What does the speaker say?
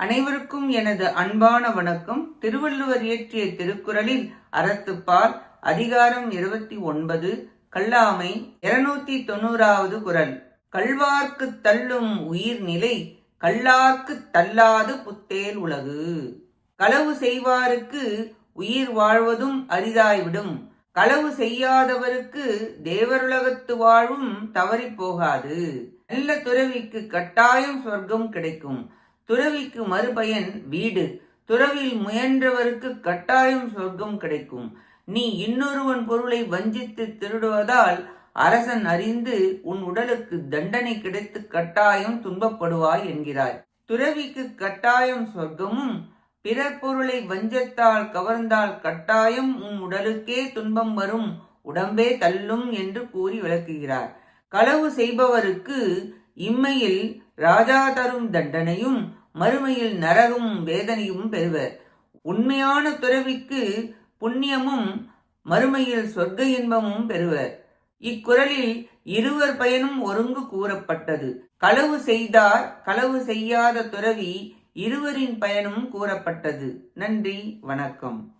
அனைவருக்கும் எனது அன்பான வணக்கம். திருவள்ளுவர் இயற்றிய திருக்குறளில் அறத்துப்பால் அதிகாரம் இருபத்தி ஒன்பது கல்லாமை இருநூத்தி தொண்ணூறாவது குரல். கல்வார்க்கு தள்ளும் உயிர்நிலை கல்லார்க்கு தள்ளாது புத்தேல் உலகு. களவு செய்வாருக்கு உயிர் வாழ்வதும் அரிதாய்விடும் களவு செய்யாதவருக்கு தேவருலகத்து வாழ்வும் தவறிப் போகாது. நல்ல துறவிக்கு கட்டாயம் சொர்க்கம் கிடைக்கும். துறவிக்கு மறுபயன் வீடு. துறவில் முயன்றவருக்கு கட்டாயம் சொர்க்கம் கிடைக்கும். நீ இன்னொருவன் பொருளை வஞ்சித்து திருடுவதால் அரசன் அறிந்து உன் உடலுக்கு தண்டனை கிடைத்து கட்டாயம் துன்பப்படுவாய் என்கிறாய் துறவிக்கு கட்டாயம் சொர்க்கமும் பிறர் பொருளை வஞ்சத்தால் கவர்ந்தால் கட்டாயம் உன் உடலுக்கே துன்பம் வரும். உடம்பே தள்ளும் என்று கூறி விளக்குகிறார். களவு செய்பவருக்கு இம்மையில் ராஜா தரும் தண்டனையும் மறுமையில் நரகும் வேதனையும் பெறுவர். உண்மையான துறவிக்கு புண்ணியமும் மறுமையில் சொர்க்க இன்பமும் பெறுவர். இக்குறளில் இருவர் பயனும் ஒருங்கு கூறப்பட்டது. களவு செய்தார் களவு செய்யாத துறவி இருவரின் பயனும் கூறப்பட்டது. நன்றி வணக்கம்.